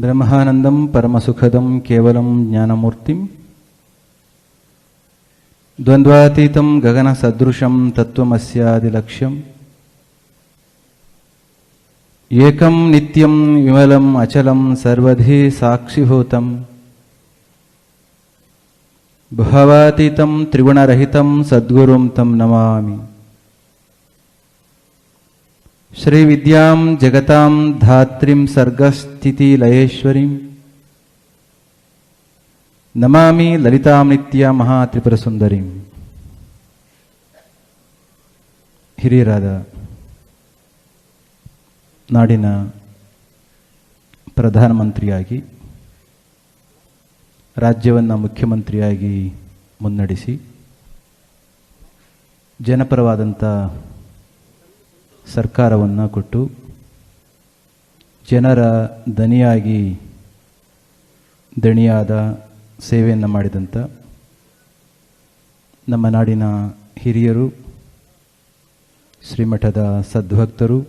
బ్రహ్మానందం పరమసుఖదం కేవలం జ్ఞానమూర్తిం. ద్వంద్వాతీతం గగన సదృశం తత్వమస్యాదిలక్ష్యం. ఏకం నిత్యం విమలం అచలం సర్వధి సాక్షిభూతం. భావాతీతం త్రిగుణరహితం సద్గురుం తం నమామి. ಶ್ರೀವಿದ್ಯಾಂ ಜಗತಾಂ ಧಾತ್ರಿಂ ಸರ್ಗಸ್ಥಿತಿ ಲಯೇಶ್ವರಿಂ ನಮಾಮಿ ಲಲಿತಾಂ ನಿತ್ಯ ಮಹಾತ್ರಿಪುರಸುಂದರೀಂ ಹಿರಿಯರಾದ ನಾಡಿನ ಪ್ರಧಾನಮಂತ್ರಿಯಾಗಿ, ರಾಜ್ಯವನ್ನು ಮುಖ್ಯಮಂತ್ರಿಯಾಗಿ ಮುನ್ನಡೆಸಿ ಜನಪರವಾದಂಥ ಸರ್ಕಾರವನ್ನು ಕೊಟ್ಟು ಜನರ ದನಿಯಾಗಿ ದಣಿಯಾದ ಸೇವೆಯನ್ನು ಮಾಡಿದಂಥ ನಮ್ಮ ನಾಡಿನ ಹಿರಿಯರು, ಶ್ರೀಮಠದ ಸದ್ಭಕ್ತರು,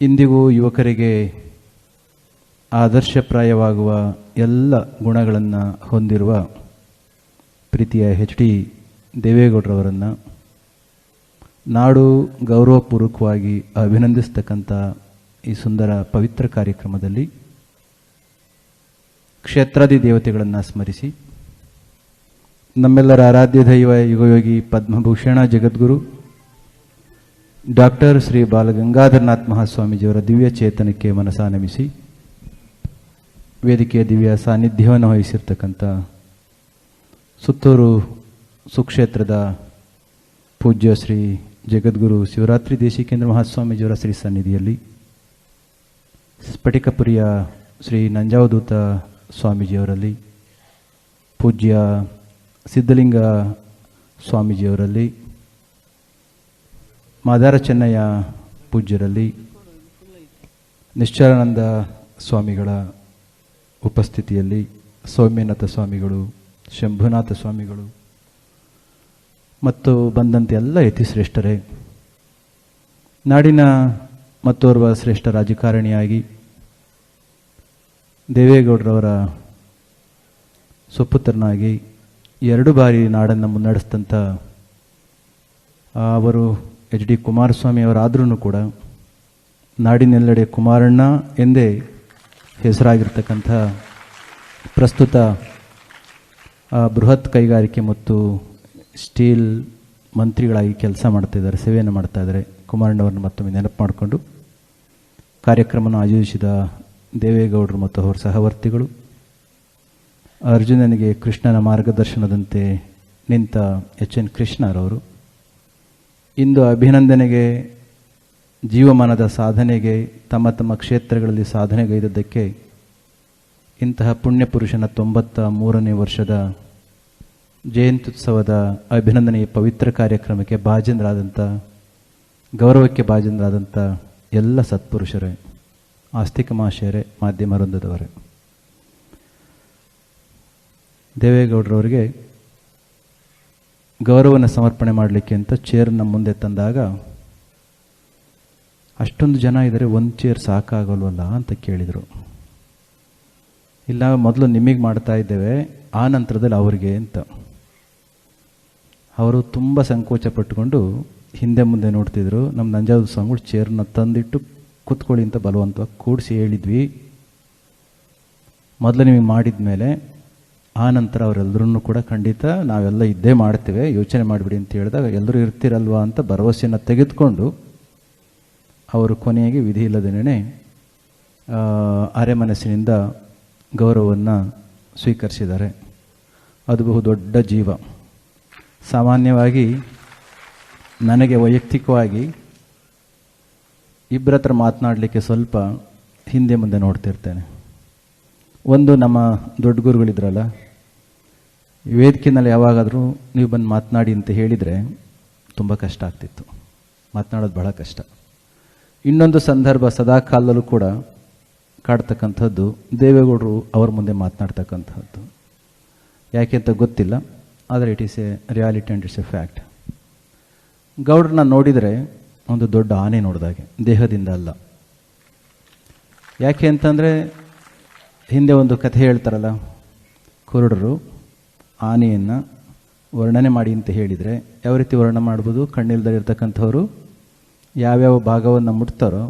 ಇಂದಿಗೂ ಯುವಕರಿಗೆ ಆದರ್ಶಪ್ರಾಯವಾಗುವ ಎಲ್ಲ ಗುಣಗಳನ್ನು ಹೊಂದಿರುವ ಪ್ರೀತಿಯ ಹೆಚ್ ಡಿ ದೇವೇಗೌಡರವರನ್ನು ನಾಡು ಗೌರವಪೂರ್ವಕವಾಗಿ ಅಭಿನಂದಿಸ್ತಕ್ಕಂಥ ಈ ಸುಂದರ ಪವಿತ್ರ ಕಾರ್ಯಕ್ರಮದಲ್ಲಿ ಕ್ಷೇತ್ರಾದಿ ದೇವತೆಗಳನ್ನು ಸ್ಮರಿಸಿ, ನಮ್ಮೆಲ್ಲರ ಆರಾಧ್ಯ ದೈವ ಯುಗಯೋಗಿ ಪದ್ಮಭೂಷಣ ಜಗದ್ಗುರು, ಡಾಕ್ಟರ್ ಶ್ರೀ ಬಾಲಗಂಗಾಧರನಾಥ್ ಮಹಾಸ್ವಾಮೀಜಿಯವರ ದಿವ್ಯ ಚೇತನಕ್ಕೆ ಮನಸ ನಮಿಸಿ ವೇದಿಕೆಯ ದಿವ್ಯ ಸಾನ್ನಿಧ್ಯವನ್ನು ವಹಿಸಿರ್ತಕ್ಕಂಥ ಸುತ್ತೂರು ಸುಕ್ಷೇತ್ರದ ಪೂಜ್ಯ ಶ್ರೀ ಜಗದ್ಗುರು ಶಿವರಾತ್ರಿ ದೇಶಿಕೇಂದ್ರ ಮಹಾಸ್ವಾಮೀಜಿಯವರ ಶ್ರೀ ಸನ್ನಿಧಿಯಲ್ಲಿ ಸ್ಫಟಿಕಪುರಿಯ ಶ್ರೀ ನಂಜಾವಧೂತ ಸ್ವಾಮೀಜಿಯವರಲ್ಲಿ, ಪೂಜ್ಯ ಸಿದ್ಧಲಿಂಗ ಸ್ವಾಮೀಜಿಯವರಲ್ಲಿ, ಮಾದಾರ ಚೆನ್ನಯ್ಯ ಪೂಜ್ಯರಲ್ಲಿ ನಿಶ್ಚಲಾನಂದ ಸ್ವಾಮಿಗಳ ಉಪಸ್ಥಿತಿಯಲ್ಲಿ, ಸೌಮ್ಯನಾಥ ಸ್ವಾಮಿಗಳು, ಶಂಭುನಾಥ ಸ್ವಾಮಿಗಳು ಮತ್ತು ಬಂದಂತೆ ಎಲ್ಲ ಯತಿಶ್ರೇಷ್ಠರೇ. ನಾಡಿನ ಮತ್ತೋರ್ವ ಶ್ರೇಷ್ಠ ರಾಜಕಾರಣಿಯಾಗಿ ದೇವೇಗೌಡರವರ ಸುಪುತ್ರನಾಗಿ ಎರಡು ಬಾರಿ ನಾಡನ್ನು ಮುನ್ನಡೆಸಿದಂಥ ಅವರು ಎಚ್ ಡಿ ಕುಮಾರಸ್ವಾಮಿ ಅವರಾದ್ರೂ ಕೂಡ ನಾಡಿನೆಲ್ಲೆಡೆ ಕುಮಾರಣ್ಣ ಎಂದೇ ಹೆಸರಾಗಿರ್ತಕ್ಕಂಥ ಪ್ರಸ್ತುತ ಬೃಹತ್ ಕೈಗಾರಿಕೆ ಮತ್ತು ಸ್ಟೀಲ್ ಮಂತ್ರಿಗಳಾಗಿ ಕೆಲಸ ಮಾಡ್ತಾಯಿದ್ದಾರೆ ಸೇವೆಯನ್ನು ಮಾಡ್ತಾಯಿದ್ದಾರೆ ಕುಮಾರಣ್ಣವ್ರನ್ನ ಮತ್ತೊಮ್ಮೆ ನೆನಪು ಮಾಡಿಕೊಂಡು ಕಾರ್ಯಕ್ರಮವನ್ನು ಆಯೋಜಿಸಿದ ದೇವೇಗೌಡರು ಮತ್ತು ಅವರ ಸಹವರ್ತಿಗಳು, ಅರ್ಜುನನಿಗೆ ಕೃಷ್ಣನ ಮಾರ್ಗದರ್ಶನದಂತೆ ನಿಂತ ಎಚ್ ಎನ್ ಕೃಷ್ಣರವರು, ಇಂದು ಅಭಿನಂದನೆಗೆ, ಜೀವಮಾನದ ಸಾಧನೆಗೆ, ತಮ್ಮ ತಮ್ಮ ಕ್ಷೇತ್ರಗಳಲ್ಲಿ ಸಾಧನೆಗೈದದ್ದಕ್ಕೆ ಇಂತಹ ಪುಣ್ಯಪುರುಷನ ತೊಂಬತ್ತ ಮೂರನೇ ವರ್ಷದ ಜಯಂತ್ಯುತ್ಸವದ ಅಭಿನಂದನೆಯ ಪವಿತ್ರ ಕಾರ್ಯಕ್ರಮಕ್ಕೆ ಭಾಜನರಾದಂಥ, ಗೌರವಕ್ಕೆ ಭಾಜನರಾದಂಥ ಎಲ್ಲ ಸತ್ಪುರುಷರೇ, ಆಸ್ತಿಕ ಮಹಾಶಯರೇ ಮಾಧ್ಯಮ ವೃಂದದವರೇ. ದೇವೇಗೌಡರವರಿಗೆ ಗೌರವನ ಸಮರ್ಪಣೆ ಮಾಡಲಿಕ್ಕೆ ಅಂತ ಚೇರ್ನ ಮುಂದೆ ತಂದಾಗ, ಅಷ್ಟೊಂದು ಜನ ಇದ್ದಾರೆ, ಒಂದು ಚೇರ್ ಸಾಕಾಗಲ್ವಲ್ಲ? ಅಂತ ಕೇಳಿದರು. ಇಲ್ಲ, ಮೊದಲು ನಿಮಗೆ ಮಾಡ್ತಾ ಇದ್ದೇವೆ, ಆ ನಂತರದಲ್ಲಿ ಅವರಿಗೆ ಅಂತ. ಅವರು ತುಂಬ ಸಂಕೋಚ ಪಟ್ಟುಕೊಂಡು ಹಿಂದೆ ಮುಂದೆ ನೋಡ್ತಿದ್ರು. ನಮ್ಮ ನಂಜಾದ ಸ್ವಾಮಿಗಳು ಚೇರ್ನ ತಂದಿಟ್ಟು ಕೂತ್ಕೊಳ್ಳಿ ಅಂತ ಬಲವಂತವಾಗಿ ಕೂಡಿಸಿ ಹೇಳಿದ್ವಿ. ಮೊದಲು ನಿಮಗೆ ಮಾಡಿದ ಮೇಲೆ ಆ ನಂತರ ಅವರೆಲ್ಲರೂ ಕೂಡ ಖಂಡಿತ ನಾವೆಲ್ಲ ಇದ್ದೇ ಮಾಡ್ತೇವೆ. ಯೋಚನೆ ಮಾಡಿಬಿಡಿ ಅಂತ ಹೇಳಿದಾಗ ಎಲ್ಲರೂ ಇರ್ತಿರಲ್ವಾ ಅಂತ ಭರವಸೆಯನ್ನು ತೆಗೆದುಕೊಂಡು ಅವರು ಕೊನೆಯಾಗಿ ವಿಧಿ ಇಲ್ಲದೇನೆ ಅರೆ ಮನಸ್ಸಿನಿಂದ ಗೌರವವನ್ನು ಸ್ವೀಕರಿಸಿದ್ದಾರೆ. ಅದು ಬಹು ದೊಡ್ಡ ಜೀವ. ಸಾಮಾನ್ಯವಾಗಿ ನನಗೆ ವೈಯಕ್ತಿಕವಾಗಿ ಇಬ್ಬರ ಹತ್ರ ಮಾತನಾಡಲಿಕ್ಕೆ ಸ್ವಲ್ಪ ಹಿಂದೆ ಮುಂದೆ ನೋಡ್ತಿರ್ತೇನೆ. ಒಂದು ನಮ್ಮ ದೊಡ್ಡ ಗುರುಗಳಿದ್ರಲ್ಲ, ವೇದಿಕೆನಲ್ಲಿ ಯಾವಾಗಾದರೂ ನೀವು ಬಂದು ಮಾತನಾಡಿ ಅಂತ ಹೇಳಿದರೆ ತುಂಬ ಕಷ್ಟ ಆಗ್ತಿತ್ತು. ಮಾತನಾಡೋದು ಬಹಳ ಕಷ್ಟ. ಇನ್ನೊಂದು ಸಂದರ್ಭ ಸದಾ ಕಾಲದಲ್ಲೂ ಕೂಡ ಕಾಡ್ತಕ್ಕಂಥದ್ದು ದೇವೇಗೌಡರು ಅವ್ರ ಮುಂದೆ ಮಾತನಾಡ್ತಕ್ಕಂಥದ್ದು. ಯಾಕೆ ಅಂತ ಗೊತ್ತಿಲ್ಲ. ಆದರೆ it is a reality and it's a fact ಗೌಡ್ರನ್ನ ನೋಡಿದರೆ ಒಂದು ದೊಡ್ಡ ಆನೆ ನೋಡಿದಾಗೆ ದೇಹದಿಂದ ಅಲ್ಲ. ಯಾಕೆ ಅಂತಂದರೆ ಹಿಂದೆ ಒಂದು ಕಥೆ ಹೇಳ್ತಾರಲ್ಲ, ಕುರುಡರು ಆನೆಯನ್ನು ವರ್ಣನೆ ಮಾಡಿ ಅಂತ ಹೇಳಿದರೆ, ಯಾವ ರೀತಿ ವರ್ಣನೆ ಮಾಡ್ಬೋದು? ಕಣ್ಣಿಲ್ದಲ್ಲಿರ್ತಕ್ಕಂಥವ್ರು ಯಾವ್ಯಾವ ಭಾಗವನ್ನು ಮುಟ್ತಾರೋ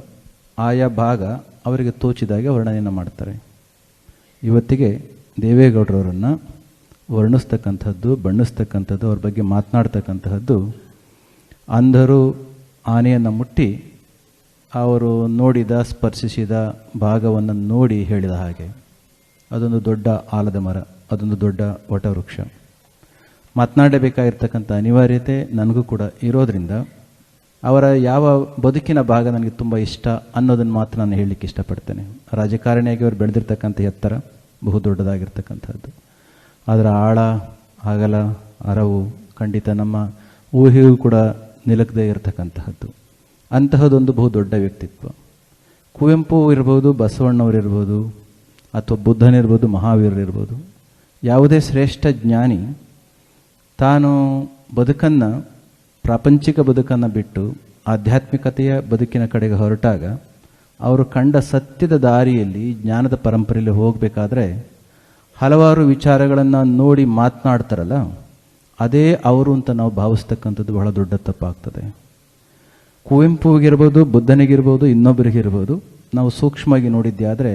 ಆಯಾ ಭಾಗ ಅವರಿಗೆ ತೋಚಿದಾಗೆ ವರ್ಣನೆಯನ್ನು ಮಾಡ್ತಾರೆ. ಇವತ್ತಿಗೆ ದೇವೇಗೌಡರವರನ್ನು ವರ್ಣಿಸ್ತಕ್ಕಂಥದ್ದು, ಬಣ್ಣಿಸ್ತಕ್ಕಂಥದ್ದು, ಅವ್ರ ಬಗ್ಗೆ ಮಾತನಾಡ್ತಕ್ಕಂತಹದ್ದು, ಅಂಧರು ಆನೆಯನ್ನು ಮುಟ್ಟಿ ಅವರು ನೋಡಿದ, ಸ್ಪರ್ಶಿಸಿದ ಭಾಗವನ್ನು ನೋಡಿ ಹೇಳಿದ ಹಾಗೆ. ಅದೊಂದು ದೊಡ್ಡ ಆಲದ ಮರ, ಅದೊಂದು ದೊಡ್ಡ ವಟವೃಕ್ಷ. ಮಾತನಾಡಬೇಕಾಗಿರ್ತಕ್ಕಂಥ ಅನಿವಾರ್ಯತೆ ನನಗೂ ಕೂಡ ಇರೋದರಿಂದ ಅವರ ಯಾವ ಬದುಕಿನ ಭಾಗ ನನಗೆ ತುಂಬ ಇಷ್ಟ ಅನ್ನೋದನ್ನು ಮಾತ್ರ ನಾನು ಹೇಳಲಿಕ್ಕೆ ಇಷ್ಟಪಡ್ತೇನೆ. ರಾಜಕಾರಣಿಯಾಗಿ ಅವರು ಬೆಳೆದಿರ್ತಕ್ಕಂಥ ಎತ್ತರ ಬಹು ದೊಡ್ಡದಾಗಿರ್ತಕ್ಕಂಥದ್ದು. ಅದರ ಆಳ, ಅಗಲ, ಅರವು ಖಂಡಿತ ನಮ್ಮ ಊಹೆಯೂ ಕೂಡ ನಿಲುಕದೇ ಇರತಕ್ಕಂತಹದ್ದು. ಅಂತಹದೊಂದು ಬಹು ದೊಡ್ಡ ವ್ಯಕ್ತಿತ್ವ. ಕುವೆಂಪು ಇರ್ಬೋದು ಬಸವಣ್ಣವರಿರ್ಬೋದು ಅಥವಾ ಬುದ್ಧನಿರ್ಬೋದು ಮಹಾವೀರರಿರ್ಬೋದು ಯಾವುದೇ ಶ್ರೇಷ್ಠ ಜ್ಞಾನಿ ತಾನು ಬದುಕನ್ನು, ಪ್ರಾಪಂಚಿಕ ಬದುಕನ್ನು ಬಿಟ್ಟು ಆಧ್ಯಾತ್ಮಿಕತೆಯ ಬದುಕಿನ ಕಡೆಗೆ ಹೊರಟಾಗ, ಅವರು ಕಂಡ ಸತ್ಯದ ದಾರಿಯಲ್ಲಿ, ಜ್ಞಾನದ ಪರಂಪರೆಯಲ್ಲಿ ಹೋಗಬೇಕಾದ್ರೆ ಹಲವಾರು ವಿಚಾರಗಳನ್ನು ನೋಡಿ ಮಾತನಾಡ್ತಾರಲ್ಲ, ಅದೇ ಅವರು ಅಂತ ನಾವು ಭಾವಿಸ್ತಕ್ಕಂಥದ್ದು ಬಹಳ ದೊಡ್ಡ ತಪ್ಪಾಗ್ತದೆ. ಕುವೆಂಪುಗಿರ್ಬೋದು, ಬುದ್ಧನಿಗಿರ್ಬೋದು ಇನ್ನೊಬ್ಬರಿಗಿರ್ಬೋದು ನಾವು ಸೂಕ್ಷ್ಮವಾಗಿ ನೋಡಿದ್ದೆ ಆದರೆ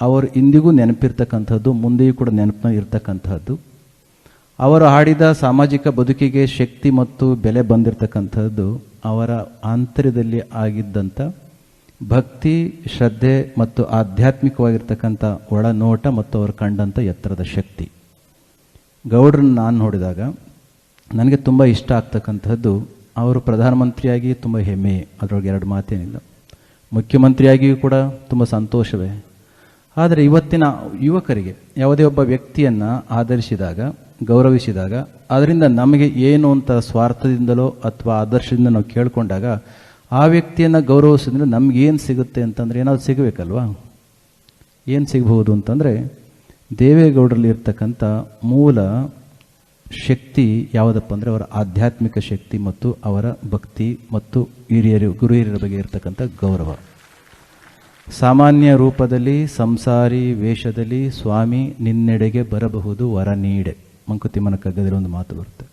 ಅವರು ಇಂದಿಗೂ ನೆನಪಿರ್ತಕ್ಕಂಥದ್ದು, ಮುಂದೆಯೂ ಕೂಡ ನೆನಪಿನ ಇರ್ತಕ್ಕಂಥದ್ದು. ಅವರು ಆಡಿದ ಸಾಮಾಜಿಕ ಬದುಕಿಗೆ ಶಕ್ತಿ ಮತ್ತು ಬೆಲೆ ಬಂದಿರತಕ್ಕಂಥದ್ದು ಅವರ ಆಂತರ್ಯದಲ್ಲಿ ಆಗಿದ್ದಂಥ ಭಕ್ತಿ, ಶ್ರದ್ಧೆ ಮತ್ತು ಆಧ್ಯಾತ್ಮಿಕವಾಗಿರ್ತಕ್ಕಂಥ ಒಳನೋಟ ಮತ್ತು ಅವರು ಕಂಡಂಥ ಎತ್ತರದ ಶಕ್ತಿ. ಗೌಡ್ರನ್ನ ನಾನು ನೋಡಿದಾಗ ನನಗೆ ತುಂಬ ಇಷ್ಟ ಆಗ್ತಕ್ಕಂಥದ್ದು ಅವರು ಪ್ರಧಾನಮಂತ್ರಿಯಾಗಿ ತುಂಬ ಹೆಮ್ಮೆ. ಅದರೊಳಗೆ ಎರಡು ಮಾತೇನಿಲ್ಲ. ಮುಖ್ಯಮಂತ್ರಿಯಾಗಿಯೂ ಕೂಡ ತುಂಬ ಸಂತೋಷವೇ. ಆದರೆ ಇವತ್ತಿನ ಯುವಕರಿಗೆ ಯಾವುದೇ ಒಬ್ಬ ವ್ಯಕ್ತಿಯನ್ನು ಆಧರಿಸಿದಾಗ, ಗೌರವಿಸಿದಾಗ, ಅದರಿಂದ ನಮಗೆ ಏನು ಅಂತ ಸ್ವಾರ್ಥದಿಂದಲೋ ಅಥವಾ ಆದರ್ಶದಿಂದ ನಾವು ಕೇಳ್ಕೊಂಡಾಗ ಆ ವ್ಯಕ್ತಿಯನ್ನು ಗೌರವಿಸಿದ್ರೆ ನಮಗೇನು ಸಿಗುತ್ತೆ ಅಂತಂದರೆ ಏನಾದ್ರು ಸಿಗಬೇಕಲ್ವಾ? ಏನು ಸಿಗಬಹುದು ಅಂತಂದರೆ ದೇವೇಗೌಡರಲ್ಲಿ ಇರ್ತಕ್ಕಂಥ ಮೂಲ ಶಕ್ತಿ ಯಾವುದಪ್ಪ ಅಂದರೆ ಅವರ ಆಧ್ಯಾತ್ಮಿಕ ಶಕ್ತಿ ಮತ್ತು ಅವರ ಭಕ್ತಿ ಮತ್ತು ಹಿರಿಯರು ಗುರು ಹಿರಿಯರ ಬಗ್ಗೆ ಇರತಕ್ಕಂಥ ಗೌರವ. ಸಾಮಾನ್ಯ ರೂಪದಲ್ಲಿ, ಸಂಸಾರಿ ವೇಷದಲ್ಲಿ ಸ್ವಾಮಿ ನಿನ್ನೆಡೆಗೆ ಬರಬಹುದು ವರ ನೀಡೆ. ಮಂಕುತಿಮ್ಮನ ಕಗ್ಗದಲ್ಲಿ ಒಂದು ಮಾತು ಬರುತ್ತೆ.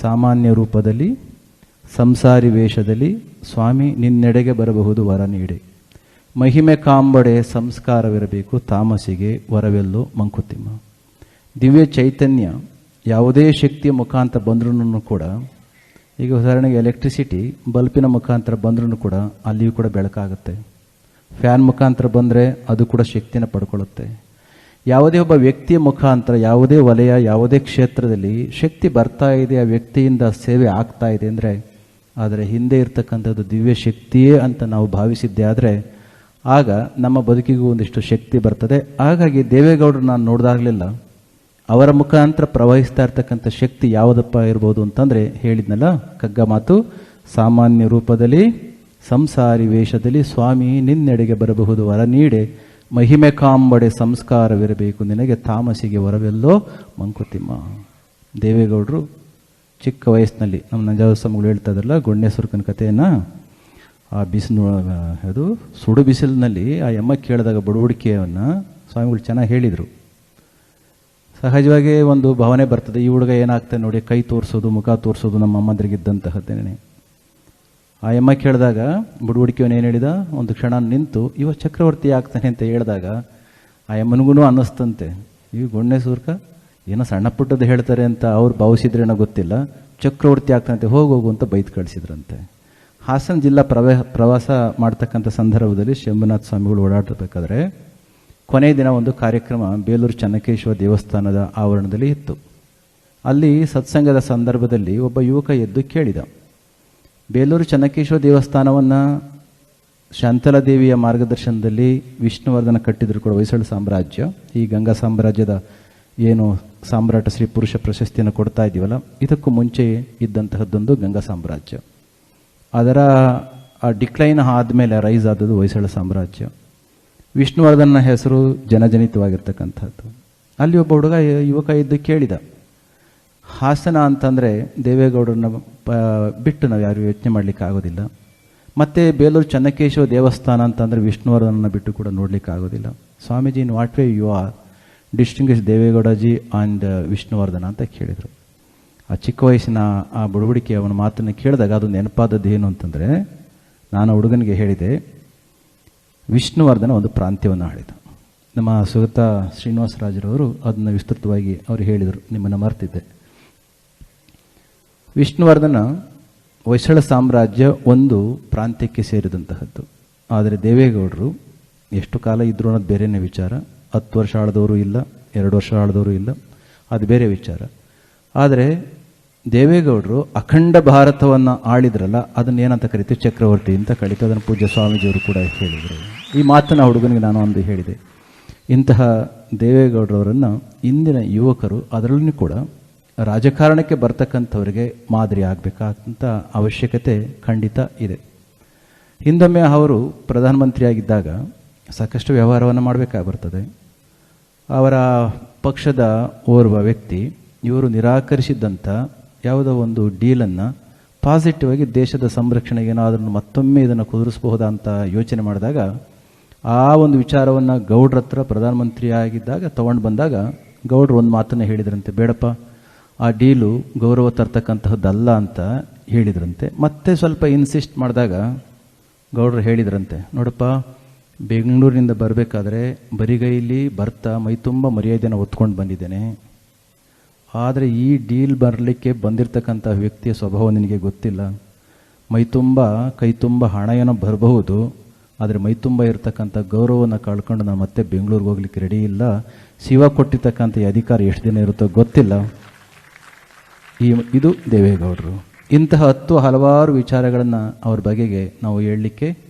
ಸಾಮಾನ್ಯ ರೂಪದಲ್ಲಿ ಸಂಸಾರಿ ವೇಷದಲ್ಲಿ, ಸ್ವಾಮಿ, ನಿನ್ನೆಡೆಗೆ ಬರಬಹುದು ವರ ನೀಡಿ. ಮಹಿಮೆ ಕಾಂಬಡೆ ಸಂಸ್ಕಾರವಿರಬೇಕು, ತಾಮಸಿಗೆ ವರವೆಲ್ಲೋ ಮಂಕುತಿಮ್ಮ. ದಿವ್ಯ ಚೈತನ್ಯ, ಯಾವುದೇ ಶಕ್ತಿಯ ಮುಖಾಂತರ ಬಂದ್ರೂ ಕೂಡ, ಈಗ ಉದಾಹರಣೆಗೆ ಎಲೆಕ್ಟ್ರಿಸಿಟಿ ಬಲ್ಪಿನ ಮುಖಾಂತರ ಬಂದ್ರೂ ಕೂಡ ಅಲ್ಲಿಯೂ ಕೂಡ ಬೆಳಕಾಗುತ್ತೆ. ಫ್ಯಾನ್ ಮುಖಾಂತರ ಬಂದರೆ ಅದು ಕೂಡ ಶಕ್ತಿನ ಪಡ್ಕೊಳ್ಳುತ್ತೆ. ಯಾವುದೇ ಒಬ್ಬ ವ್ಯಕ್ತಿಯ ಮುಖಾಂತರ, ಯಾವುದೇ ವಲಯ, ಯಾವುದೇ ಕ್ಷೇತ್ರದಲ್ಲಿ ಶಕ್ತಿ ಬರ್ತಾ ಇದೆ, ಆ ವ್ಯಕ್ತಿಯಿಂದ ಸೇವೆ ಆಗ್ತಾ ಇದೆ ಅಂದರೆ ಆದರೆ ಹಿಂದೆ ಇರ್ತಕ್ಕಂಥದ್ದು ದಿವ್ಯ ಶಕ್ತಿಯೇ ಅಂತ ನಾವು ಭಾವಿಸಿದ್ದೇ ಆದರೆ ಆಗ ನಮ್ಮ ಬದುಕಿಗೂ ಒಂದಿಷ್ಟು ಶಕ್ತಿ ಬರ್ತದೆ. ಹಾಗಾಗಿ ದೇವೇಗೌಡರು ನಾನು ನೋಡಿದಾಗಲಿಲ್ಲ. ಅವರ ಮುಖಾಂತರ ಪ್ರವಹಿಸ್ತಾ ಇರ್ತಕ್ಕಂಥ ಶಕ್ತಿ ಯಾವುದಪ್ಪ ಇರ್ಬೋದು ಅಂತಂದರೆ ಹೇಳಿದ್ನಲ್ಲ ಕಗ್ಗ ಮಾತು, ಸಾಮಾನ್ಯ ರೂಪದಲ್ಲಿ, ಸಂಸಾರಿ ವೇಷದಲ್ಲಿ ಸ್ವಾಮಿ ನಿನ್ನೆಡೆಗೆ ಬರಬಹುದು, ವರ ನೀಡೆ, ಮಹಿಮೆ ಕಾಂಬಡೆ ಸಂಸ್ಕಾರವಿರಬೇಕು, ನಿನಗೆ ತಾಮಸಿಗೆ ವರವೆಲ್ಲೋ ಮಂಕುತಿಮ್ಮ. ದೇವೇಗೌಡರು ಚಿಕ್ಕ ವಯಸ್ಸಿನಲ್ಲಿ ನಮ್ಮ ನಂಜಾವ ಸ್ವಾಮಿಗಳು ಹೇಳ್ತಾ ಇದ್ರಲ್ಲ ಗೊಣ್ಣೆಸುರ್ಕನ ಕಥೆಯನ್ನು, ಆ ಬಿಸಿಲು ಅದು ಸುಡು ಬಿಸಿಲಿನಲ್ಲಿ ಆ ಎಮ್ಮ ಕೇಳಿದಾಗ ಬಡವಡಿಕೆಯನ್ನು ಸ್ವಾಮಿಗಳು ಚೆನ್ನಾಗಿ ಹೇಳಿದರು. ಸಹಜವಾಗಿ ಒಂದು ಭಾವನೆ ಬರ್ತದೆ, ಈ ಹುಡುಗ ಏನಾಗ್ತದೆ ನೋಡಿ, ಕೈ ತೋರಿಸೋದು, ಮುಖ ತೋರಿಸೋದು ನಮ್ಮ ಅಮ್ಮಂದ್ರಿಗಿದ್ದಂತಹದ್ದೇನೆ. ಆ ಎಮ್ಮ ಕೇಳಿದಾಗ ಬುಡುಬುಡಿಕೆಯವನು ಏನು ಹೇಳಿದ, ಒಂದು ಕ್ಷಣ ನಿಂತು, ಇವ ಚಕ್ರವರ್ತಿ ಆಗ್ತಾನೆ ಅಂತ ಹೇಳಿದಾಗ ಆ ಎಮ್ಮನಿಗೂ ಅನ್ನಿಸ್ತಂತೆ ಈ ಗೊಣ್ಣೆ ಸೂರ್ಕ ಏನೋ ಸಣ್ಣ ಪುಟ್ಟದ್ದು ಹೇಳ್ತಾರೆ ಅಂತ ಅವ್ರು ಭಾವಿಸಿದ್ರೇನೋ ಗೊತ್ತಿಲ್ಲ. ಚಕ್ರವರ್ತಿ ಆಗ್ತಂತೆ ಹೋಗಿ ಹೋಗು ಅಂತ ಬೈದು ಕಳಿಸಿದ್ರಂತೆ. ಹಾಸನ ಜಿಲ್ಲಾ ಪ್ರವೇ, ಪ್ರವಾಸ ಮಾಡ್ತಕ್ಕಂಥ ಸಂದರ್ಭದಲ್ಲಿ ಶಂಭುನಾಥ ಸ್ವಾಮಿಗಳು ಓಡಾಡಬೇಕಾದ್ರೆ ಕೊನೆಯ ದಿನ ಒಂದು ಕಾರ್ಯಕ್ರಮ ಬೇಲೂರು ಚನ್ನಕೇಶ್ವರ ದೇವಸ್ಥಾನದ ಆವರಣದಲ್ಲಿ ಇತ್ತು. ಅಲ್ಲಿ ಸತ್ಸಂಗದ ಸಂದರ್ಭದಲ್ಲಿ ಒಬ್ಬ ಯುವಕ ಎದ್ದು ಕೇಳಿದ, ಬೇಲೂರು ಚನ್ನಕೇಶ್ವರ ದೇವಸ್ಥಾನವನ್ನು ಶಾಂತಲಾದೇವಿಯ ಮಾರ್ಗದರ್ಶನದಲ್ಲಿ ವಿಷ್ಣುವರ್ಧನ ಕಟ್ಟಿದ್ರು ಕೂಡ ಹೊಯ್ಸಳ ಸಾಮ್ರಾಜ್ಯ, ಈ ಗಂಗಾ ಸಾಮ್ರಾಜ್ಯದ ಏನು ಸಾಮ್ರಾಟ ಶ್ರೀ ಪುರುಷ ಪ್ರಶಸ್ತಿಯನ್ನು ಕೊಡ್ತಾ ಇದ್ದೀವಲ್ಲ ಇದಕ್ಕೂ ಮುಂಚೆ ಇದ್ದಂತಹದ್ದೊಂದು ಗಂಗಾ ಸಾಮ್ರಾಜ್ಯ. ಅದರ, ಆ ಡಿಕ್ಲೈನ್ ಆದಮೇಲೆ ರೈಸ್ ಆದದ್ದು ಹೊಯ್ಸಳ ಸಾಮ್ರಾಜ್ಯ. ವಿಷ್ಣುವರ್ಧನ ಹೆಸರು ಜನಜನಿತವಾಗಿರ್ತಕ್ಕಂಥದ್ದು. ಅಲ್ಲಿ ಒಬ್ಬ ಹುಡುಗ ಯುವಕ ಇದ್ದು ಕೇಳಿದ, ಹಾಸನ ಅಂತಂದರೆ ದೇವೇಗೌಡರನ್ನ ಬಿಟ್ಟು ನಾವು ಯಾರು ಯೋಚನೆ ಮಾಡಲಿಕ್ಕೆ ಆಗೋದಿಲ್ಲ. ಮತ್ತು ಬೇಲೂರು ಚೆನ್ನಕೇಶವ ದೇವಸ್ಥಾನ ಅಂತಂದರೆ ವಿಷ್ಣುವರ್ಧನನ್ನು ಬಿಟ್ಟು ಕೂಡ ನೋಡಲಿಕ್ಕೆ ಆಗೋದಿಲ್ಲ. Swamiji in what way you are? Distinguish Deve Gowda ji and Vishnuvardhana ಅಂತ ಕೇಳಿದರು. ಆ ಚಿಕ್ಕ ವಯಸ್ಸಿನ ಆ ಬುಡಬಡಿಕೆ ಅವನ ಮಾತನ್ನು ಕೇಳಿದಾಗ ಅದು ನೆನಪಾದದ್ದು ಏನು ಅಂತಂದರೆ, ನಾನು ಹುಡುಗನಿಗೆ ಹೇಳಿದೆ, ವಿಷ್ಣುವರ್ಧನ ಒಂದು ಪ್ರಾಂತ್ಯವನ್ನು ಆಳಿದ. ನಮ್ಮ ಸುಗತ ಶ್ರೀನಿವಾಸರಾಜರವರು ಅದನ್ನು ವಿಸ್ತೃತವಾಗಿ ಅವರು ಹೇಳಿದರು, ನಿಮ್ಮನ್ನು ಮರ್ತಿದ್ದೆ. ವಿಷ್ಣುವರ್ಧನ ಹೊಯ್ಸಳ ಸಾಮ್ರಾಜ್ಯ ಒಂದು ಪ್ರಾಂತ್ಯಕ್ಕೆ ಸೇರಿದಂತಹದ್ದು. ಆದರೆ ದೇವೇಗೌಡರು ಎಷ್ಟು ಕಾಲ ಇದ್ರು ಅನ್ನೋದು ಬೇರೆಯೇ ವಿಚಾರ. ಹತ್ತು ವರ್ಷ ಆಳದವರು ಇಲ್ಲ, ಎರಡು ವರ್ಷ ಆಳದವರು ಇಲ್ಲ. ಅದು ಬೇರೆ ವಿಚಾರ. ಆದರೆ ದೇವೇಗೌಡರು ಅಖಂಡ ಭಾರತವನ್ನು ಆಳಿದ್ರಲ್ಲ, ಅದನ್ನ ಏನಂತ ಕರಿತೀವಿ ಚಕ್ರವರ್ತಿ ಅಂತ ಕಳೀತು ಅದನ್ನು ಪೂಜ್ಯ ಸ್ವಾಮೀಜಿಯವರು ಕೂಡ ಹೇಳಿದರು. ಈ ಮಾತನ್ನು ಹುಡುಗನಿಗೆ ನಾನು ಒಂದು ಹೇಳಿದೆ. ಇಂತಹ ದೇವೇಗೌಡರವರನ್ನು ಇಂದಿನ ಯುವಕರು ಅದರಲ್ಲೂ ಕೂಡ ರಾಜಕಾರಣಕ್ಕೆ ಬರ್ತಕ್ಕಂಥವರಿಗೆ ಮಾದರಿ ಆಗಬೇಕಾದಂಥ ಅವಶ್ಯಕತೆ ಖಂಡಿತ ಇದೆ. ಹಿಂದೊಮ್ಮೆ ಅವರು ಪ್ರಧಾನಮಂತ್ರಿಯಾಗಿದ್ದಾಗ ಸಾಕಷ್ಟು ವ್ಯವಹಾರವನ್ನು ಮಾಡಬೇಕಾಗಿ ಬರ್ತದೆ. ಅವರ ಪಕ್ಷದ ಓರ್ವ ವ್ಯಕ್ತಿ, ಇವರು ನಿರಾಕರಿಸಿದ್ದಂಥ ಯಾವುದೋ ಒಂದು ಡೀಲನ್ನು ಪಾಸಿಟಿವ್ ಆಗಿ ದೇಶದ ಸಂರಕ್ಷಣೆಗೆ ಏನಾದರೂ ಮತ್ತೊಮ್ಮೆ ಇದನ್ನು ಕುದುರಿಸಬಹುದಾ ಅಂತ ಯೋಚನೆ ಮಾಡಿದಾಗ, ಆ ಒಂದು ವಿಚಾರವನ್ನು ಗೌಡ್ರ ಹತ್ರ ಪ್ರಧಾನಮಂತ್ರಿ ಆಗಿದ್ದಾಗ, ತಗೊಂಡು ಬಂದಾಗ ಗೌಡ್ರು ಒಂದು ಮಾತನ್ನು ಹೇಳಿದ್ರಂತೆ, ಬೇಡಪ್ಪ, ಆ ಡೀಲು ಗೌರವ ತರ್ತಕ್ಕಂತಹದ್ದಲ್ಲ ಅಂತ ಹೇಳಿದ್ರಂತೆ. ಮತ್ತೆ ಸ್ವಲ್ಪ ಇನ್ಸಿಸ್ಟ್ ಮಾಡಿದಾಗ ಗೌಡ್ರು ಹೇಳಿದ್ರಂತೆ, ನೋಡಪ್ಪ ಬೆಂಗಳೂರಿನಿಂದ ಬರಬೇಕಾದ್ರೆ ಬರಿಗೈಲಿ ಬರ್ತಾ ಮೈ ತುಂಬ ಮರ್ಯಾದೆನ ಹೊತ್ಕೊಂಡು ಬಂದಿದ್ದೇನೆ. ಆದರೆ ಈ ಡೀಲ್ ಬರಲಿಕ್ಕೆ ಬಂದಿರತಕ್ಕಂಥ ವ್ಯಕ್ತಿಯ ಸ್ವಭಾವ ನಿನಗೆ ಗೊತ್ತಿಲ್ಲ. ಮೈ ತುಂಬ, ಕೈ ತುಂಬ ಹಣ ಏನೋ ಬರಬಹುದು, ಆದರೆ ಮೈ ತುಂಬ ಇರತಕ್ಕಂಥ ಗೌರವವನ್ನು ಕಳ್ಕೊಂಡು ನಾನು ಮತ್ತೆ ಬೆಂಗಳೂರಿಗೆ ಹೋಗ್ಲಿಕ್ಕೆ ರೆಡಿ ಇಲ್ಲ. ಶಿವ ಕೊಟ್ಟಿರ್ತಕ್ಕಂಥ ಈ ಅಧಿಕಾರ ಎಷ್ಟು ದಿನ ಇರುತ್ತೋ ಗೊತ್ತಿಲ್ಲ. ಈ ಇದು ದೇವೇಗೌಡರು. ಇಂತಹ ಹತ್ತು ಹಲವಾರು ವಿಚಾರಗಳನ್ನು ಅವ್ರ ಬಗೆಗೆ ನಾವು ಹೇಳಲಿಕ್ಕೆ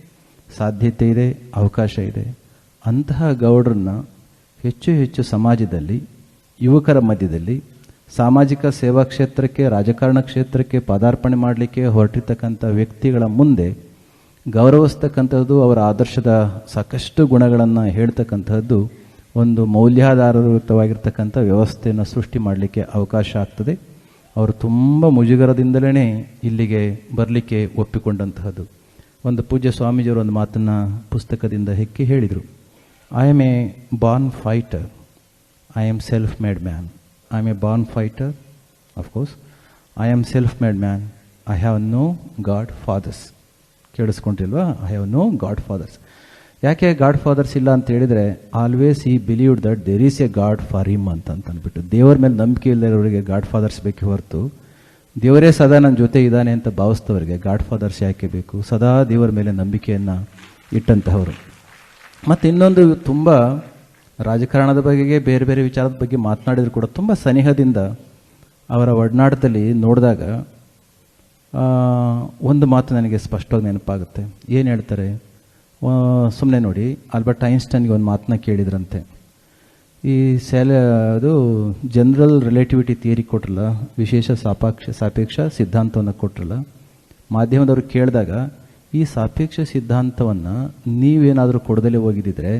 ಸಾಧ್ಯತೆ ಇದೆ, ಅವಕಾಶ ಇದೆ. ಅಂತಹ ಗೌಡ್ರನ್ನ ಹೆಚ್ಚು ಹೆಚ್ಚು ಸಮಾಜದಲ್ಲಿ, ಯುವಕರ ಮಧ್ಯದಲ್ಲಿ, ಸಾಮಾಜಿಕ ಸೇವಾ ಕ್ಷೇತ್ರಕ್ಕೆ, ರಾಜಕಾರಣ ಕ್ಷೇತ್ರಕ್ಕೆ ಪದಾರ್ಪಣೆ ಮಾಡಲಿಕ್ಕೆ ಹೊರಟಿರ್ತಕ್ಕಂಥ ವ್ಯಕ್ತಿಗಳ ಮುಂದೆ ಗೌರವಿಸ್ತಕ್ಕಂಥದ್ದು ಅವರ ಆದರ್ಶದ ಸಾಕಷ್ಟು ಗುಣಗಳನ್ನು ಹೇಳ್ತಕ್ಕಂಥದ್ದು ಒಂದು ಮೌಲ್ಯಾಧಾರಯುತವಾಗಿರ್ತಕ್ಕಂಥ ವ್ಯವಸ್ಥೆಯನ್ನು ಸೃಷ್ಟಿ ಮಾಡಲಿಕ್ಕೆ ಅವಕಾಶ ಆಗ್ತದೆ. ಅವರು ತುಂಬ ಮುಜುಗರದಿಂದಲೇ ಇಲ್ಲಿಗೆ ಬರಲಿಕ್ಕೆ ಒಪ್ಪಿಕೊಂಡಂತಹದ್ದು. ಒಂದು ಪೂಜ್ಯ ಸ್ವಾಮೀಜಿಯವರು ಒಂದು ಮಾತನ್ನು ಪುಸ್ತಕದಿಂದ ಹೆಕ್ಕಿ ಹೇಳಿದರು. I am a born fighter I am self made man I am a born fighter of course I am self made man I have no godfathers ಕೇಳಿಸ್ಕೊಂಡಿಲ್ವಾ I have no godfathers ಯಾಕೆ godfathers ಇಲ್ಲ ಅಂತ ಹೇಳಿದರೆ always he believed that there is a god for him ಅಂತ ಅಂದ್ಬಿಟ್ಟು. ದೇವರ ಮೇಲೆ ನಂಬಿಕೆ ಇಲ್ಲದವರಿಗೆ ಗಾಡ್ ಫಾದರ್ಸ್ ಬೇಕೇ ಹೊರತು ದೇವರೇ ಸದಾ ನನ್ನ ಜೊತೆ ಇದ್ದಾನೆ ಅಂತ ಭಾವಿಸ್ತವರಿಗೆ ಗಾಡ್ ಫಾದರ್ಸ್ ಯಾಕೆ ಬೇಕು? ಸದಾ ದೇವರ ಮೇಲೆ ನಂಬಿಕೆಯನ್ನು ಇಟ್ಟಂತಹವರು. ಮತ್ತು ಇನ್ನೊಂದು ತುಂಬ ರಾಜಕಾರಣದ ಬಗೆಗೆ ಬೇರೆ ಬೇರೆ ವಿಚಾರದ ಬಗ್ಗೆ ಮಾತನಾಡಿದ್ರು ಕೂಡ ತುಂಬ ಸನಿಹದಿಂದ ಅವರ ಒಡನಾಟದಲ್ಲಿ ನೋಡಿದಾಗ ಒಂದು ಮಾತು ನನಗೆ ಸ್ಪಷ್ಟವಾಗಿ ನೆನಪಾಗುತ್ತೆ. ಏನು ಹೇಳ್ತಾರೆ? ಸುಮ್ಮನೆ ನೋಡಿ, ಆಲ್ಬರ್ಟ್ ಐನ್ಸ್ಟೈನ್ಗೆ ಒಂದು ಮಾತನ್ನ ಕೇಳಿದ್ರಂತೆ. ಈ ಸ್ಯಾಲ ಅದು ಜನರಲ್ ರಿಲೇಟಿವಿಟಿ ಥಿಯರಿ ಕೊಟ್ರಲ್ಲ, ವಿಶೇಷ ಸಾಪಾಕ್ಷ ಸಾಪೇಕ್ಷ ಸಿದ್ಧಾಂತವನ್ನು ಕೊಟ್ರಲ್ಲ. ಮಾಧ್ಯಮದವ್ರು ಕೇಳಿದಾಗ, ಈ ಸಾಪೇಕ್ಷ ಸಿದ್ಧಾಂತವನ್ನು ನೀವೇನಾದರೂ ಕೊಡದಲ್ಲೇ ಹೋಗಿದ್ದಿದ್ರೆ,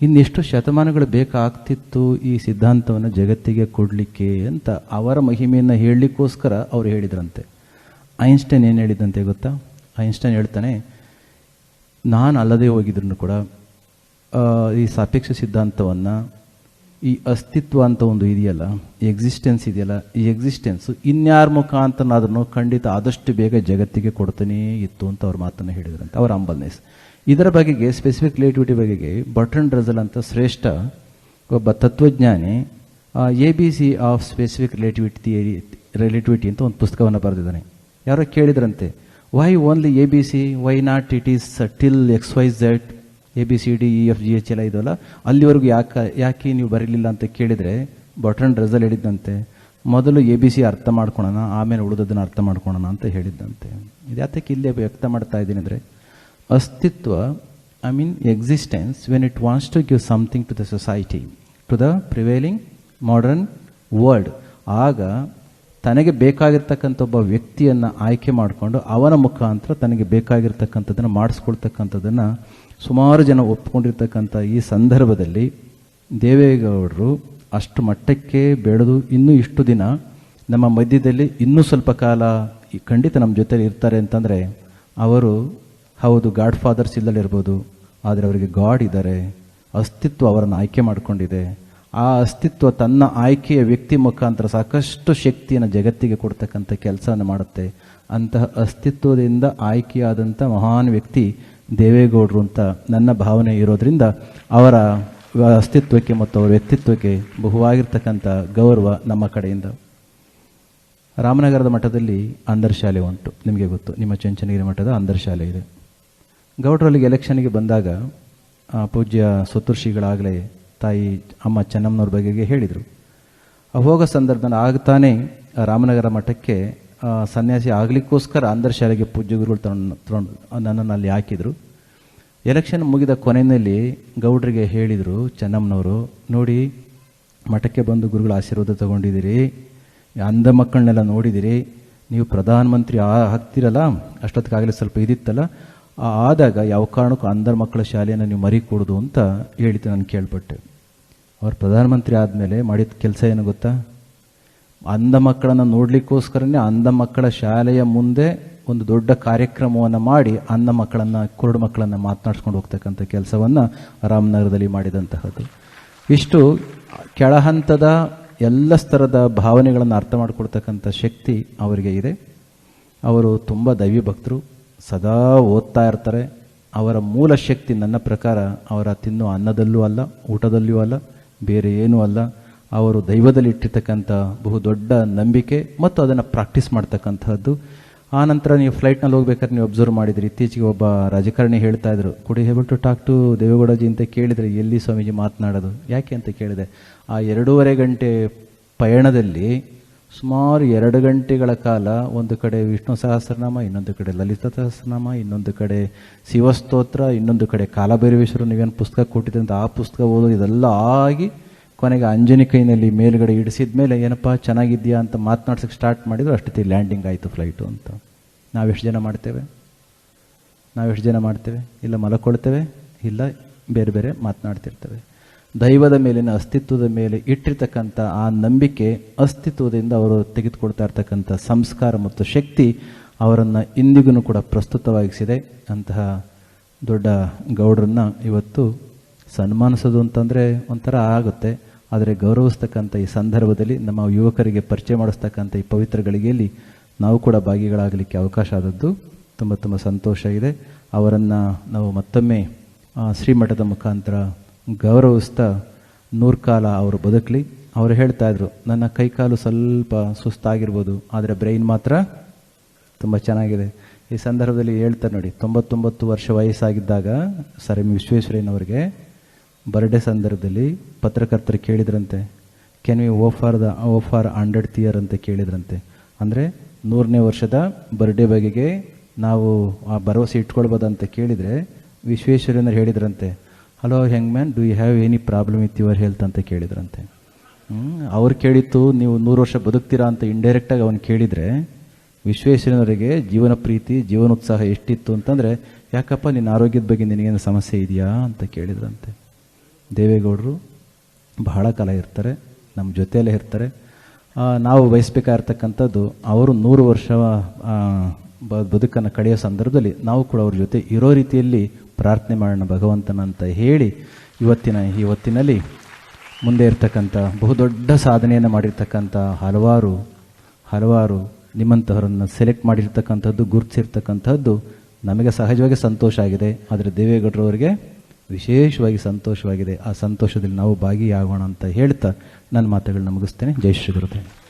ಇನ್ನೆಷ್ಟು ಶತಮಾನಗಳು ಬೇಕಾಗ್ತಿತ್ತು ಈ ಸಿದ್ಧಾಂತವನ್ನು ಜಗತ್ತಿಗೆ ಕೊಡಲಿಕ್ಕೆ ಅಂತ ಅವರ ಮಹಿಮೆಯನ್ನು ಹೇಳಲಿಕ್ಕೋಸ್ಕರ ಅವರು ಹೇಳಿದ್ರಂತೆ. ಐನ್ಸ್ಟೈನ್ ಏನು ಹೇಳಿದಂತೆ ಗೊತ್ತಾ? ಐನ್ಸ್ಟೈನ್ ಹೇಳ್ತಾನೆ, ನಾನು ಅಲ್ಲದೆ ಹೋಗಿದ್ರು ಕೂಡ ಈ ಸಾಪೇಕ್ಷ ಸಿದ್ಧಾಂತವನ್ನು ಈ ಅಸ್ತಿತ್ವ ಅಂತ ಒಂದು ಇದೆಯಲ್ಲ, ಈ ಎಕ್ಸಿಸ್ಟೆನ್ಸ್ ಇದೆಯಲ್ಲ, ಈ ಎಕ್ಸಿಸ್ಟೆನ್ಸ್ ಇನ್ಯಾರ ಮುಖಾಂತರನಾದ್ರೂ ಖಂಡಿತ ಆದಷ್ಟು ಬೇಗ ಜಗತ್ತಿಗೆ ಕೊಡ್ತಾನೇ ಇತ್ತು ಅಂತ ಅವ್ರ ಮಾತನ್ನು ಹೇಳಿದ್ರಂತೆ, ಅವರ ಅಂಬಲ್ನೆಸ್ ಇದರ ಬಗೆಗೆ ಸ್ಪೆಸಿಫಿಕ್ ರಿಲೇಟಿವಿಟಿ ಬಗೆಗೆ ಬಟನ್ ರಜಲ್ ಅಂತ ಶ್ರೇಷ್ಠ ಒಬ್ಬ ತತ್ವಜ್ಞಾನಿ A B C of specific relativity theory relativity ಅಂತ ಒಂದು ಪುಸ್ತಕವನ್ನು ಬರೆದಿದ್ದಾನೆ. ಯಾರೋ ಕೇಳಿದ್ರಂತೆ why only A B C why not it is till X Y Z A B C D E F G H ಎಲ್ಲ ಇದಲ್ಲ ಅಲ್ಲಿವರೆಗೂ ಯಾಕೆ ಯಾಕೆ ನೀವು ಬರಲಿಲ್ಲ ಅಂತ ಕೇಳಿದರೆ, ಬಟನ್ ರೆಸಲ್ ಹೇಳಿದ್ದಂತೆ, ಮೊದಲು ಎ ಬಿ ಸಿ ಅರ್ಥ ಮಾಡ್ಕೊಳೋಣ, ಆಮೇಲೆ ಉಳಿದದನ್ನು ಅರ್ಥ ಮಾಡ್ಕೊಳೋಣ ಅಂತ ಹೇಳಿದ್ದಂತೆ. ಇದು ಯಾತಕ್ಕೆ ಇಲ್ಲೇ ವ್ಯಕ್ತ ಮಾಡ್ತಾ ಇದ್ದೀನಿ ಅಂದರೆ, ಅಸ್ತಿತ್ವ I mean existence when it wants to give something to the society to the prevailing modern world ಆಗ ತನಗೆ ಬೇಕಾಗಿರ್ತಕ್ಕಂಥ ಒಬ್ಬ ವ್ಯಕ್ತಿಯನ್ನು ಆಯ್ಕೆ ಮಾಡಿಕೊಂಡು ಅವನ ಮುಖಾಂತರ ತನಗೆ ಬೇಕಾಗಿರ್ತಕ್ಕಂಥದ್ದನ್ನು ಮಾಡಿಸ್ಕೊಳ್ತಕ್ಕಂಥದ್ದನ್ನು ಸುಮಾರು ಜನ ಒಪ್ಪಿಕೊಂಡಿರ್ತಕ್ಕಂಥ ಈ ಸಂದರ್ಭದಲ್ಲಿ ದೇವೇಗೌಡರು ಅಷ್ಟು ಮಟ್ಟಕ್ಕೆ ಬೆಳೆದು ಇನ್ನೂ ಇಷ್ಟು ದಿನ ನಮ್ಮ ಮಧ್ಯದಲ್ಲಿ ಇನ್ನೂ ಸ್ವಲ್ಪ ಕಾಲ ಖಂಡಿತ ನಮ್ಮ ಜೊತೆಲಿ ಇರ್ತಾರೆ ಅಂತಂದರೆ ಅವರು ಹೌದು ಗಾಡ್ ಫಾದರ್ಸ್ ಇಲ್ಲದಿರ್ಬೋದು, ಆದರೆ ಅವರಿಗೆ ಗಾಡ್ ಇದ್ದಾರೆ, ಅಸ್ತಿತ್ವ ಅವರನ್ನು ಆಯ್ಕೆ ಮಾಡಿಕೊಂಡಿದೆ. ಆ ಅಸ್ತಿತ್ವ ತನ್ನ ಆಯ್ಕೆಯ ವ್ಯಕ್ತಿ ಮುಖಾಂತರ ಸಾಕಷ್ಟು ಶಕ್ತಿಯನ್ನು ಜಗತ್ತಿಗೆ ಕೊಡ್ತಕ್ಕಂಥ ಕೆಲಸವನ್ನು ಮಾಡುತ್ತೆ. ಅಂತಹ ಅಸ್ತಿತ್ವದಿಂದ ಆಯ್ಕೆಯಾದಂಥ ಮಹಾನ್ ವ್ಯಕ್ತಿ ದೇವೇಗೌಡರು ಅಂತ ನನ್ನ ಭಾವನೆ ಇರೋದ್ರಿಂದ ಅವರ ಅಸ್ತಿತ್ವಕ್ಕೆ ಮತ್ತು ಅವರ ವ್ಯಕ್ತಿತ್ವಕ್ಕೆ ಬಹುವಾಗಿರ್ತಕ್ಕಂಥ ಗೌರವ ನಮ್ಮ ಕಡೆಯಿಂದ. ರಾಮನಗರದ ಮಠದಲ್ಲಿ ಅಂಧರ್ಶಾಲೆ ಉಂಟು. ನಿಮಗೆ ಗೊತ್ತು, ನಿಮ್ಮ ಚಂಚನಗಿರಿ ಮಠದ ಅಂಧರ್ಶಾಲೆ ಇದೆ. ಗೌಡ್ರಲ್ಲಿಗೆ ಎಲೆಕ್ಷನ್ಗೆ ಬಂದಾಗ ಪೂಜ್ಯ ಸತೃಷಿಗಳಾಗಲೇ ತಾಯಿ, ಅಮ್ಮ ಚೆನ್ನಮ್ಮನವ್ರ ಬಗೆಗೆ ಹೇಳಿದರು. ಹೋಗೋ ಸಂದರ್ಭದಲ್ಲಿ ಆಗ್ತಾನೆ ರಾಮನಗರ ಮಠಕ್ಕೆ ಸನ್ಯಾಸಿ ಆಗಲಿಕ್ಕೋಸ್ಕರ ಅಂಧರ್ಶಾಲೆಗೆ ಪೂಜ್ಯ ಗುರುಗಳು ತಗೊಂಡು ತಗೊಂಡು ನನ್ನನ್ನು ಅಲ್ಲಿ ಹಾಕಿದರು. ಎಲೆಕ್ಷನ್ ಮುಗಿದ ಕೊನೆಯಲ್ಲಿ ಗೌಡ್ರಿಗೆ ಹೇಳಿದರು, ಚೆನ್ನಮ್ಮನವರು, ನೋಡಿ, ಮಠಕ್ಕೆ ಬಂದು ಗುರುಗಳ ಆಶೀರ್ವಾದ ತಗೊಂಡಿದ್ದೀರಿ, ಅಂಧ ಮಕ್ಕಳನ್ನೆಲ್ಲ ನೋಡಿದಿರಿ ನೀವು ಪ್ರಧಾನಮಂತ್ರಿ ಆ ಹಾಕ್ತಿರಲ್ಲ ಅಷ್ಟೊತ್ತಿಗಾಗಲೇ ಸ್ವಲ್ಪ ಇದಿತ್ತಲ್ಲ ಆದಾಗ ಯಾವ ಕಾರಣಕ್ಕೂ ಅಂಧರ ಮಕ್ಕಳ ಶಾಲೆಯನ್ನು ನೀವು ಮರಿ ಕೊಡೋದು ಅಂತ ಹೇಳಿದ್ದು ನಾನು ಕೇಳ್ಪಟ್ಟೆ. ಅವ್ರು ಪ್ರಧಾನಮಂತ್ರಿ ಆದಮೇಲೆ ಮಾಡಿದ ಕೆಲಸ ಏನು ಗೊತ್ತಾ? ಅಂಧ ಮಕ್ಕಳನ್ನು ನೋಡಲಿಕ್ಕೋಸ್ಕರನೇ ಅಂಧ ಮಕ್ಕಳ ಶಾಲೆಯ ಮುಂದೆ ಒಂದು ದೊಡ್ಡ ಕಾರ್ಯಕ್ರಮವನ್ನು ಮಾಡಿ ಅಂಧ ಮಕ್ಕಳನ್ನು, ಕುರುಡು ಮಕ್ಕಳನ್ನು ಮಾತನಾಡ್ಸ್ಕೊಂಡು ಹೋಗ್ತಕ್ಕಂಥ ಕೆಲಸವನ್ನು ರಾಮನಗರದಲ್ಲಿ ಮಾಡಿದಂತಹದ್ದು. ಇಷ್ಟು ಕೆಳಹಂತದ ಎಲ್ಲ ಸ್ತರದ ಭಾವನೆಗಳನ್ನು ಅರ್ಥ ಮಾಡಿಕೊಡ್ತಕ್ಕಂಥ ಶಕ್ತಿ ಅವರಿಗೆ ಇದೆ. ಅವರು ತುಂಬ ದೈವಿ ಭಕ್ತರು, ಸದಾ ಓದ್ತಾ ಇರ್ತಾರೆ. ಅವರ ಮೂಲ ಶಕ್ತಿ ನನ್ನ ಪ್ರಕಾರ ಅವರ ತಿನ್ನೋ ಅನ್ನದಲ್ಲೂ ಅಲ್ಲ ಊಟದಲ್ಲಿಯೂ ಅಲ್ಲ, ಬೇರೆ ಏನೂ ಅಲ್ಲ. ಅವರು ದೈವದಲ್ಲಿ ಇಟ್ಟಿರ್ತಕ್ಕಂಥ ಬಹುದೊಡ್ಡ ನಂಬಿಕೆ ಮತ್ತು ಅದನ್ನು ಪ್ರಾಕ್ಟೀಸ್ ಮಾಡ್ತಕ್ಕಂಥದ್ದು. ಆ ನಂತರ ನೀವು ಫ್ಲೈಟ್ನಲ್ಲಿ ಹೋಗ್ಬೇಕಾದ್ರೆ ನೀವು ಅಬ್ಸರ್ವ್ ಮಾಡಿದ್ರಿ. ಇತ್ತೀಚೆಗೆ ಒಬ್ಬ ರಾಜಕಾರಣಿ ಹೇಳ್ತಾ ಇದ್ರು, could be able to talk to Deve Gowda ji ಅಂತ ಕೇಳಿದರೆ ಎಲ್ಲಿ ಸ್ವಾಮೀಜಿ ಮಾತನಾಡೋದು? ಯಾಕೆ ಅಂತ ಕೇಳಿದೆ. ಆ ಎರಡೂವರೆ ಗಂಟೆ ಪಯಣದಲ್ಲಿ ಸುಮಾರು ಎರಡು ಗಂಟೆಗಳ ಕಾಲ ಒಂದು ಕಡೆ ವಿಷ್ಣು ಸಹಸ್ರನಾಮ, ಇನ್ನೊಂದು ಕಡೆ ಲಲಿತ ಸಹಸ್ರನಾಮ, ಇನ್ನೊಂದು ಕಡೆ ಶಿವಸ್ತೋತ್ರ, ಇನ್ನೊಂದು ಕಡೆ ಕಾಲಭೈರವೇಶ್ವರ ನೀವೇನು ಪುಸ್ತಕ ಕೊಟ್ಟಿದ್ದಂತ ಆ ಪುಸ್ತಕ ಓದೋದು ಇದೆಲ್ಲ ಆಗಿ ಕೊನೆಗೆ ಅಂಜನಿ ಕೈನಲ್ಲಿ ಮೇಲುಗಡೆ ಇಡಿಸಿದ ಮೇಲೆ, ಏನಪ್ಪ ಚೆನ್ನಾಗಿದ್ಯಾ ಅಂತ ಮಾತನಾಡ್ಸಕ್ಕೆ ಸ್ಟಾರ್ಟ್ ಮಾಡಿದ್ರು ಅಷ್ಟೊತ್ತಿ ಲ್ಯಾಂಡಿಂಗ್ ಆಯಿತು ಫ್ಲೈಟು ಅಂತ. ನಾವೆಷ್ಟು ಜನ ಮಾಡ್ತೇವೆ? ನಾವೆಷ್ಟು ಜನ ಮಾಡ್ತೇವೆ? ಇಲ್ಲ ಮಲಕೊಳ್ತೇವೆ? ಇಲ್ಲ, ಬೇರೆ ಬೇರೆ ಮಾತನಾಡ್ತಿರ್ತೇವೆ. ದೈವದ ಮೇಲಿನ ಅಸ್ತಿತ್ವದ ಮೇಲೆ ಇಟ್ಟಿರ್ತಕ್ಕಂಥ ಆ ನಂಬಿಕೆ, ಅಸ್ತಿತ್ವದಿಂದ ಅವರು ತೆಗೆದುಕೊಳ್ತಾ ಇರ್ತಕ್ಕಂಥ ಸಂಸ್ಕಾರ ಮತ್ತು ಶಕ್ತಿ ಅವರನ್ನು ಇಂದಿಗೂ ಕೂಡ ಪ್ರಸ್ತುತವಾಗಿಸಿದೆ. ಅಂತಹ ದೊಡ್ಡ ಗೌಡ್ರನ್ನ ಇವತ್ತು ಸನ್ಮಾನಿಸೋದು ಅಂತಂದರೆ ಒಂಥರ ಆಗುತ್ತೆ. ಆದರೆ ಗೌರವಿಸ್ತಕ್ಕಂಥ ಈ ಸಂದರ್ಭದಲ್ಲಿ ನಮ್ಮ ಯುವಕರಿಗೆ ಪರಿಚಯ ಮಾಡಿಸ್ತಕ್ಕಂಥ ಈ ಪವಿತ್ರ ಗಳಿಗೆಯಲ್ಲಿ ನಾವು ಕೂಡ ಭಾಗಿಗಳಾಗಲಿಕ್ಕೆ ಅವಕಾಶ ಆದದ್ದು. ತುಂಬ ತುಂಬ ಸಂತೋಷ ಇದೆ. ಅವರನ್ನು ನಾವು ಮತ್ತೊಮ್ಮೆ ಶ್ರೀಮಠದ ಮುಖಾಂತರ ಗೌರವಿಸ್ತಾ ನೂರ್ಕಾಲ ಅವರು ಬದುಕಲಿ. ಅವರು ಹೇಳ್ತಾ ಇದ್ರು, ನನ್ನ ಕೈಕಾಲು ಸ್ವಲ್ಪ ಸುಸ್ತಾಗಿರ್ಬೋದು, ಆದರೆ ಬ್ರೈನ್ ಮಾತ್ರ ತುಂಬ ಚೆನ್ನಾಗಿದೆ. ಈ ಸಂದರ್ಭದಲ್ಲಿ ಹೇಳ್ತಾರೆ ನೋಡಿ, ತೊಂಬತ್ತೊಂಬತ್ತು ವರ್ಷ ವಯಸ್ಸಾಗಿದ್ದಾಗ, ಸರ್ ಎಂ ವಿಶ್ವೇಶ್ವರಯ್ಯನವರಿಗೆ ಬರ್ಡೇ ಸಂದರ್ಭದಲ್ಲಿ ಪತ್ರಕರ್ತರು ಕೇಳಿದ್ರಂತೆ can we hope for the hope for hundred year ಅಂತ ಕೇಳಿದ್ರಂತೆ. ಅಂದರೆ ನೂರನೇ ವರ್ಷದ ಬರ್ಡೇ ಬಗೆಗೆ ನಾವು ಆ ಭರವಸೆ ಇಟ್ಕೊಳ್ಬೋದಂತ ಕೇಳಿದರೆ ವಿಶ್ವೇಶ್ವರಯ್ಯನವ್ರು ಹೇಳಿದ್ರಂತೆ hello young man do you have any problem with your health ಅಂತ ಕೇಳಿದ್ರಂತೆ. ಅವ್ರು ಕೇಳಿತ್ತು ನೀವು ನೂರು ವರ್ಷ ಬದುಕ್ತೀರಾ? ಅಂತ ಇಂಡೈರೆಕ್ಟಾಗಿ ಅವನು ಕೇಳಿದರೆ ವಿಶ್ವೇಶ್ವರನವರಿಗೆ ಜೀವನ ಪ್ರೀತಿ, ಜೀವನೋತ್ಸಾಹ ಎಷ್ಟಿತ್ತು? ಅಂತಂದರೆ, ಯಾಕಪ್ಪ, ನಿನ್ನ ಆರೋಗ್ಯದ ಬಗ್ಗೆ ನಿನಗೇನು ಸಮಸ್ಯೆ ಇದೆಯಾ? ಅಂತ ಕೇಳಿದ್ರಂತೆ. ದೇವೇಗೌಡರು ಬಹಳ ಕಾಲ ಇರ್ತಾರೆ, ನಮ್ಮ ಜೊತೆಯಲ್ಲೇ ಇರ್ತಾರೆ. ನಾವು ಬಯಸ್ಬೇಕಾಗಿರ್ತಕ್ಕಂಥದ್ದು ಅವರು ನೂರು ವರ್ಷ ಬ, ಬದುಕನ್ನು ಕಳೆಯೋ ಸಂದರ್ಭದಲ್ಲಿ ನಾವು ಕೂಡ ಅವ್ರ ಜೊತೆ ಇರೋ ರೀತಿಯಲ್ಲಿ ಪ್ರಾರ್ಥನೆ ಮಾಡೋಣ ಭಗವಂತನ ಅಂತ ಹೇಳಿ ಇವತ್ತಿನ ಈ ಹೊತ್ತಿನಲ್ಲಿ ಮುಂದೆ ಇರ್ತಕ್ಕಂಥ ಬಹುದೊಡ್ಡ ಸಾಧನೆಯನ್ನು ಮಾಡಿರ್ತಕ್ಕಂಥ ಹಲವಾರು ಹಲವಾರು ನಿಮ್ಮಂತಹವರನ್ನು ಸೆಲೆಕ್ಟ್ ಮಾಡಿರ್ತಕ್ಕಂಥದ್ದು, ಗುರುತಿಸಿರ್ತಕ್ಕಂಥದ್ದು ನಮಗೆ ಸಹಜವಾಗಿ ಸಂತೋಷ ಆಗಿದೆ. ಆದರೆ ದೇವೇಗೌಡರವರಿಗೆ ವಿಶೇಷವಾಗಿ ಸಂತೋಷವಾಗಿದೆ. ಆ ಸಂತೋಷದಲ್ಲಿ ನಾವು ಭಾಗಿಯಾಗೋಣ ಅಂತ ಹೇಳ್ತಾ ನನ್ನ ಮಾತುಗಳನ್ನ ಮುಗಿಸ್ತೇನೆ. ಜೈ ಶ್ರೀ ಗುರುದೇವ್.